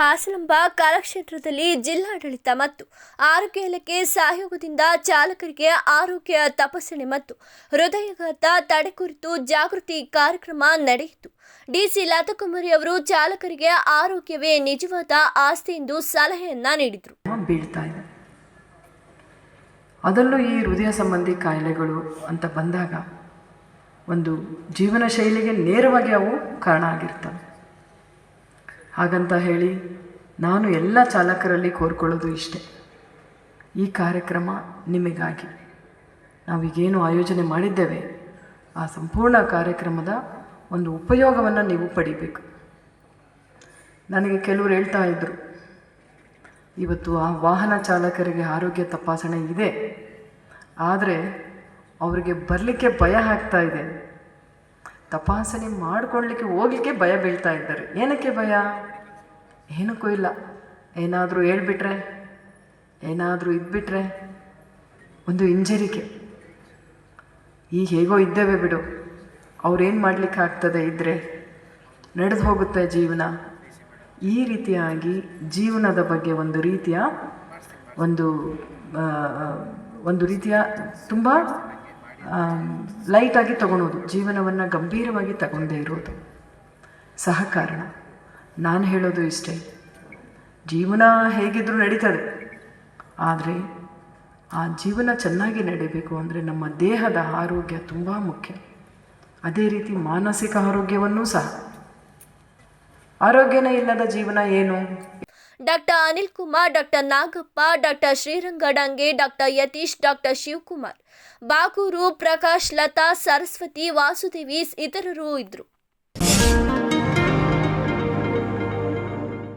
ಹಾಸನಾಂಬ ಕಲಾಕ್ಷೇತ್ರದಲ್ಲಿ ಜಿಲ್ಲಾಡಳಿತ ಮತ್ತು ಆರೋಗ್ಯ ಇಲಾಖೆ ಸಹಯೋಗದಿಂದ ಚಾಲಕರಿಗೆ ಆರೋಗ್ಯ ತಪಾಸಣೆ ಮತ್ತು ಹೃದಯಾಘಾತ ತಡೆ ಕುರಿತು ಜಾಗೃತಿ ಕಾರ್ಯಕ್ರಮ ನಡೆಯಿತು. ಡಿಸಿ ಲತಾಕುಮಾರಿ ಅವರು ಚಾಲಕರಿಗೆ ಆರೋಗ್ಯವೇ ನಿಜವಾದ ಆಸ್ತಿ ಎಂದು ಸಲಹೆಯನ್ನ ನೀಡಿದರು. ಅದರಲ್ಲೂ ಈ ಹೃದಯ ಸಂಬಂಧಿ ಕಾಯಿಲೆಗಳು ಅಂತ ಬಂದಾಗ ಒಂದು ಜೀವನ ಶೈಲಿಗೆ ನೇರವಾಗಿ ಅವು ಕಾರಣ ಆಗಿರ್ತವೆ. ಹಾಗಂತ ಹೇಳಿ ನಾನು ಎಲ್ಲ ಚಾಲಕರಲ್ಲಿ ಕೋರ್ಕೊಳ್ಳೋದು ಇಷ್ಟೆ. ಈ ಕಾರ್ಯಕ್ರಮ ನಿಮಗಾಗಿ. ನಾವೀಗೇನು ಆಯೋಜನೆ ಮಾಡಿದ್ದೇವೆ, ಆ ಸಂಪೂರ್ಣ ಕಾರ್ಯಕ್ರಮದ ಒಂದು ಉಪಯೋಗವನ್ನು ನೀವು ಪಡಿಬೇಕು. ನನಗೆ ಕೆಲವರು ಹೇಳ್ತಾ ಇದ್ದರು ಇವತ್ತು ಆ ವಾಹನ ಚಾಲಕರಿಗೆ ಆರೋಗ್ಯ ತಪಾಸಣೆ ಇದೆ. ಆದರೆ ಅವರಿಗೆ ಬರಲಿಕ್ಕೆ ಭಯ ಆಗ್ತಾ ಇದೆ. ತಪಾಸಣೆ ಮಾಡಿಕೊಳ್ಳಿಕ್ಕೆ, ಹೋಗ್ಲಿಕ್ಕೆ ಭಯ ಬೀಳ್ತಾ ಇದ್ದಾರೆ. ಏನಕ್ಕೆ ಭಯ? ಏನಕ್ಕೂ ಇಲ್ಲ. ಏನಾದರೂ ಹೇಳ್ಬಿಟ್ರೆ, ಏನಾದರೂ ಇದ್ಬಿಟ್ರೆ, ಒಂದು ಇಂಜರಿಕೆ ಈಗ ಹೇಗೋ ಇದ್ದೇವೆ ಬಿಡು. ಅವ್ರೇನು ಮಾಡಲಿಕ್ಕೆ ಆಗ್ತದೆ ಇದ್ದರೆ ನಡೆದು ಹೋಗುತ್ತೆ ಜೀವನ. ಈ ರೀತಿಯಾಗಿ ಜೀವನದ ಬಗ್ಗೆ ಒಂದು ರೀತಿಯ, ಒಂದು ಒಂದು ರೀತಿಯ ತುಂಬ ಲೈಟಾಗಿ ತಗೊಳೋದು, ಜೀವನವನ್ನು ಗಂಭೀರವಾಗಿ ತಗೊಂಡೇ ಇರೋದು. ಸಹಕಾರಣ. ನಾನು ಹೇಳೋದು ಇಷ್ಟೇ. ಜೀವನ ಹೇಗಿದ್ರೂ ನಡೀತದೆ. ಆದರೆ, ಆ ಜೀವನ ಚೆನ್ನಾಗಿ ನಡೀಬೇಕು ಅಂದರೆ ನಮ್ಮ ದೇಹದ ಆರೋಗ್ಯ ತುಂಬ ಮುಖ್ಯ. ಅದೇ ರೀತಿ ಮಾನಸಿಕ ಆರೋಗ್ಯವನ್ನೂ ಸಹ. ಆರೋಗ್ಯನೇ ಇಲ್ಲದ ಜೀವನ ಏನು? Doctor Anil Kumar, doctor Nagappa, doctor Shrirangadange, doctor Yatish, doctor Shivakumar, Bagur Prakash, Latha, Saraswati, Vasudevi, ಇತರರು ಇದ್ರು.